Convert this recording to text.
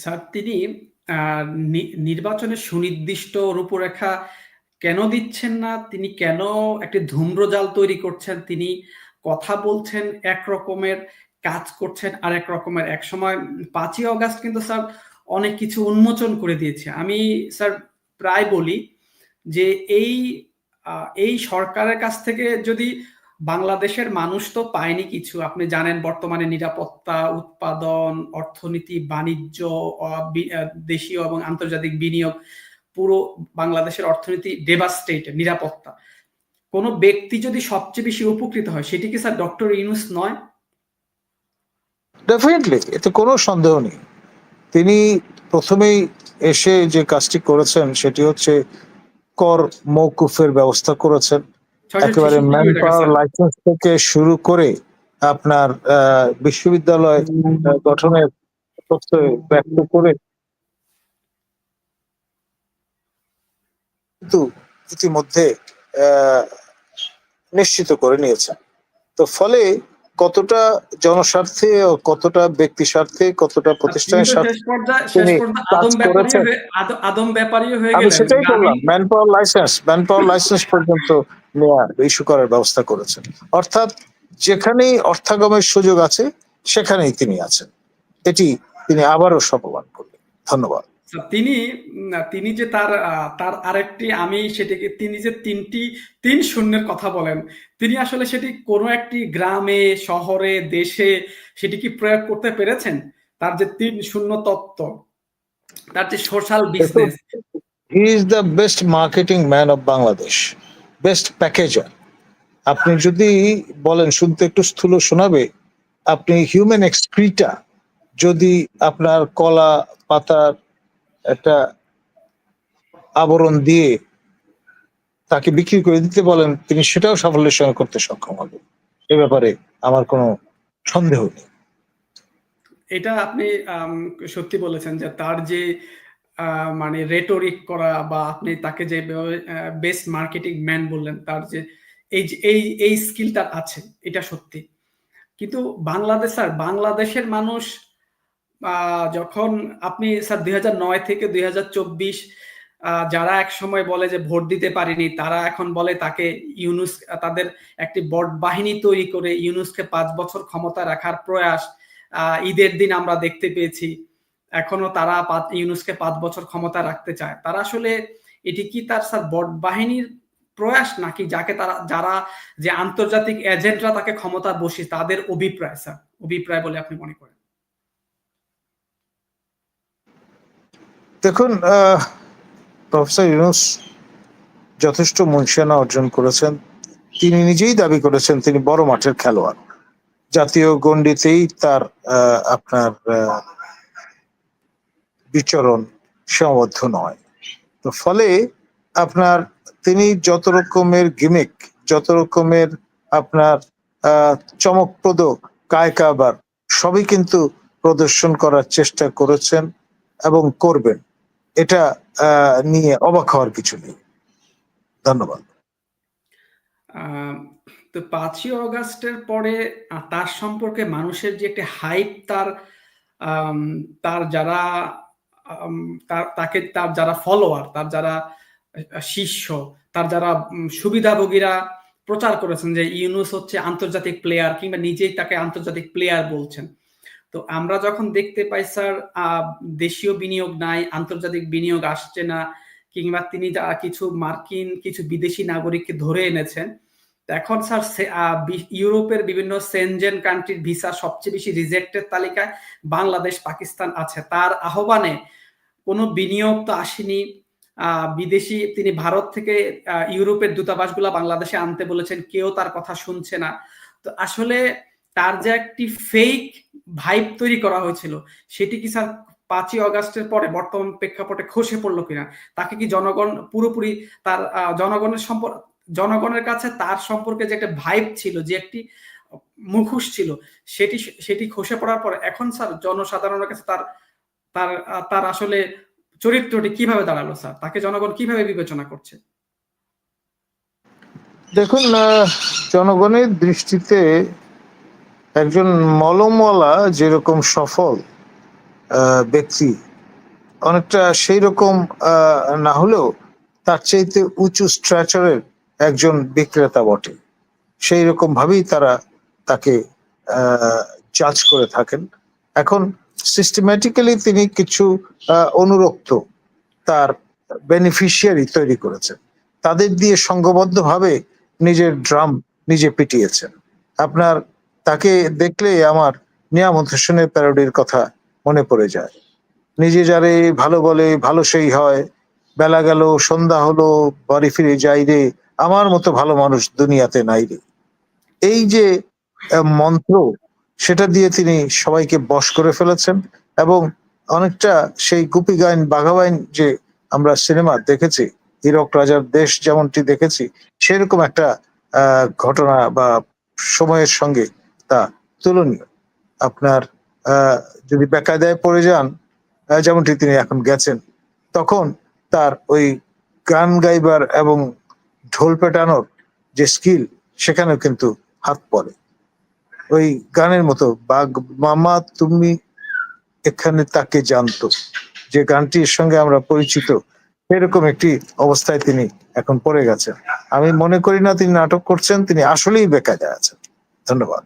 Sir তিনি নির্বাচনের সুনির্দিষ্ট রূপরেখা কেন দিচ্ছেন না? তিনি কেন একটি ধূম্রজাল তৈরি করছেন? তিনি কথা বলছেন এক রকমের, কাজ করছেন আর এক রকমের। এক সময় পাঁচই অগাস্ট কিন্তু স্যার অনেক কিছু উন্মোচন করে দিয়েছে। আমি স্যার প্রায় বলি যে এই এই সরকারের কাছ থেকে যদি বাংলাদেশের মানুষ তো পায়নি কিছু। আপনি জানেন বর্তমানে নিরাপত্তা, উৎপাদন, অর্থনীতি, বাণিজ্য, দেশীয় এবং আন্তর্জাতিক বিনিয়োগ পুরো বাংলাদেশের অর্থনীতি ডেভাস্টেট নিরাপত্তা। কোন ব্যক্তি যদি সবচেয়ে বেশি উপকৃত হয় সেটি কি স্যার ডক্টর ইউনুস নয়? ডেফিনিটলি এতে কোনো সন্দেহ নেই। তিনি প্রথমেই এসে যে কাজটি করেছেন সেটি হচ্ছে কর মওকুফের ব্যবস্থা করেছেন। একেবারে ম্যান পাওয়ার লাইসেন্স থেকে শুরু করে আপনার বিশ্ববিদ্যালয় গঠনের ব্যক্ত করে কিন্তু ইতিমধ্যে নিশ্চিত করে নিয়েছেন। তো ফলে কতটা জনস্বার্থে কতটা ব্যক্তি স্বার্থে, কতটা প্রতিষ্ঠানের স্বার্থে আদম করেছেন হয়ে গেলেন। সেটাই বললাম। Man power licence man power licence পর্যন্ত নেয়া ইস্যু করার ব্যবস্থা করেছেন। অর্থাৎ যেখানেই অর্থাগমের সুযোগ আছে সেখানেই তিনি আছেন। এটি তিনি আবারও সপ্রমাণ করলেন। ধন্যবাদ। তিনি তিনি যে তার তার আরেকটি আমি সেটিকে তিনি যে তিনটি তিন শূন্যের কথা বলেন, তিনি আসলে সেটি কোনো একটি গ্রামে, শহরে, দেশে সেটি কি প্রয়োগ করতে পেরেছেন? তার যে তিন শূন্য তত্ত্ব, তার যে social business he is the best marketing man of Bangladesh. Best packager. আপনি যদি বলেন শুনতে একটু স্থূল শোনাবে, আপনি হিউম্যান এক্সক্রিটা যদি আপনার কলা পাতার একটা আবরণ দিয়ে তাকে বিক্রি করে দিতে বলেন, তিনি সেটাও সাফল্যের সঙ্গে করতে সক্ষম হবেন। এ ব্যাপারে আমার কোনো সন্দেহ নেই। এটা আপনি সত্যি বলেছেন যে তার যে মানে rhetoric করা বা আপনি তাকে যে বেস্ট মার্কেটিং ম্যান বললেন, তার যে এই এই এই স্কিলটা আছে এটা সত্যি। কিন্তু বাংলাদেশ আর বাংলাদেশের মানুষ যখন আপনি স্যার ২০০৯ থেকে ২০২৪ আ যারা একসময় বলে যে ভোট দিতে পারিনি, তারা এখন বলে তাকে ইউনুস তাদের একটি বট বাহিনী তৈরি করে ইউনুসকে পাঁচ বছর ক্ষমতা রাখার প্রয়াস ঈদের দিন আমরা দেখতে পেয়েছি। এখনও তারা ইউনুসকে পাঁচ বছর ক্ষমতা রাখতে চায়। তারা আসলে এটি কি তার স্যার বট বাহিনীর প্রয়াস নাকি যাকে তারা যারা যে আন্তর্জাতিক এজেন্টরা তাকে ক্ষমতায় বসিয়ে তাদের অভিপ্রায় স্যার? অভিপ্রায় বলে আপনি মনে করেন? দেখুন প্রফেসর ইউনুস যথেষ্ট মুনশিয়ানা অর্জন করেছেন। তিনি নিজেই দাবি করেছেন তিনি বড় মাঠের খেলোয়াড়। জাতীয় গণ্ডিতেই তার আপনার বিচরণ সীমাবদ্ধ নয়। তো ফলে আপনার তিনি যত রকমের গিমিক, যত রকমের আপনার চমকপ্রদ কায়-কারবার সবই কিন্তু প্রদর্শন করার চেষ্টা করেছেন এবং করবেন। এটা নিয়ে অবাক হওয়ার কিছু নেই। ধন্যবাদ। তো ৫ই অগাস্টের পরে তার সম্পর্কে মানুষের যে একটি হাইপ তার তার যারা তার তাকে তার যারা ফলোয়ার, তার যারা শিষ্য, তার যারা সুবিধাভোগীরা প্রচার করেছেন যে ইউনুস হচ্ছে আন্তর্জাতিক প্লেয়ার কিংবা নিজেই তাকে আন্তর্জাতিক প্লেয়ার বলছেন। তো আমরা যখন দেখতে পাই স্যার দেশীয় বিনিয়োগ নাই, আন্তর্জাতিক বিনিয়োগ আসছে না কিংবা তিনি কিছু মার্কিন কিছু বিদেশি নাগরিককে ধরে এনেছেন। এখন স্যার ইউরোপের বিভিন্ন সেনজেন কান্ট্রির ভিসা সবচেয়ে বেশি রিজেক্টের তালিকায় বাংলাদেশ, পাকিস্তান আছে। তার আহ্বানে কোনো বিনিয়োগ তো আসেনি। বিদেশি তিনি ভারত থেকে ইউরোপের দূতাবাসগুলা বাংলাদেশে আনতে বলেছেন। কেউ তার কথা শুনছে না। তো আসলে তার যে একটি ফেক ভাইব তৈরি করা হয়েছিল, সেটি কি স্যার পাঁচই অগাস্টের পরে বর্তমান প্রেক্ষাপটে খসে পড়ল কিনা? তাকে কি জনগণ পুরোপুরি তার জনগণের সম্পর জনগণের কাছে তার সম্পর্কে যে একটা ভাইব ছিল, যে একটি মুখোশ ছিল, সেটি সেটি খসে পড়ার পর এখন স্যার জনসাধারণের কাছে তার তার তার আসলে চরিত্রটি কীভাবে দাঁড়াল স্যার? তাকে জনগণ কীভাবে বিবেচনা করছে? দেখুন জনগণের দৃষ্টিতে একজন মলমওয়ালা যেরকম সফল, ব্যক্তি অনেকটা সেই রকম না হলেও তার চাইতে উঁচু স্ট্রাচারের একজন বিক্রেতা বটে। সেই রকম ভাবেই তারা তাকে জাজ করে থাকেন। এখন সিস্টেম্যাটিক্যালি তিনি কিছু অনুরক্ত তার বেনিফিশিয়ারি তৈরি করেছেন। তাদের দিয়ে সংঘবদ্ধভাবে নিজের ড্রাম নিজে পিটিয়েছেন। আপনার তাকে দেখলে আমার নিয়ামত হোসেনের প্যারোডির কথা মনে পড়ে যায়। নিজে যারে ভালো বলে, ভালো সেই হয়। বেলা গেল, সন্ধ্যা হলো, বাড়ি ফিরে যাই রে, আমার মতো ভালো মানুষ দুনিয়াতে নাই রে। এই যে মন্ত্র, সেটা দিয়ে তিনি সবাইকে বশ করে ফেলেছেন এবং অনেকটা সেই গুপি গাইন বাঘাবাইন যে আমরা সিনেমা দেখেছি, হীরক রাজার দেশ যেমনটি দেখেছি, সেরকম একটা ঘটনা বা সময়ের সঙ্গে তা তুলনীয়। আপনার যদি বেকায়দায় পড়ে যান যেমনটি তিনি এখন গেছেন, তখন তার ওই গান গাইবার এবং ঢোল পেটানোর যে স্কিল সেখানেও কিন্তু হাত পড়ে। ওই গানের মতো, বাঘ মামা, তুমি এখানে তাকে জানতো। যে গানটির সঙ্গে আমরা পরিচিত এরকম একটি অবস্থায় তিনি এখন পড়ে গেছেন। আমি মনে করি না তিনি নাটক করছেন, তিনি আসলেই বেকায়দায় আছেন। ধন্যবাদ।